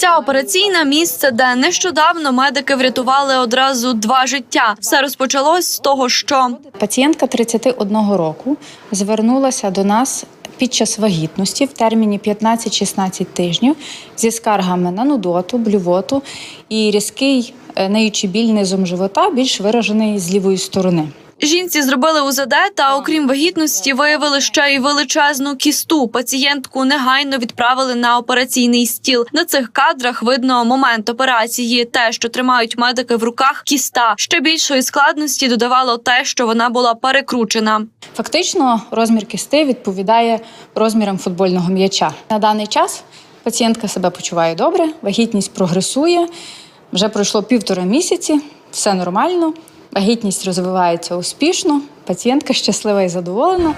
Ця операційна місце, де нещодавно медики врятували одразу два життя. Все розпочалось з того, що Пацієнтка 31 року звернулася до нас під час вагітності в терміні 15-16 тижнів зі скаргами на нудоту, блювоту і різкий е, неючий біль низом живота, більш виражений з лівої сторони. Жінці зробили УЗД та, окрім вагітності, виявили ще й величезну кісту. Пацієнтку негайно відправили на операційний стіл. На цих кадрах видно момент операції. Те, що тримають медики в руках, кіста. Ще більшої складності додавало те, що вона була перекручена. Фактично, розмір кисти відповідає розмірам футбольного м'яча. На даний час пацієнтка себе почуває добре, вагітність прогресує. Вже пройшло півтора місяці, все нормально. Вагітність розвивається успішно, пацієнтка щаслива і задоволена.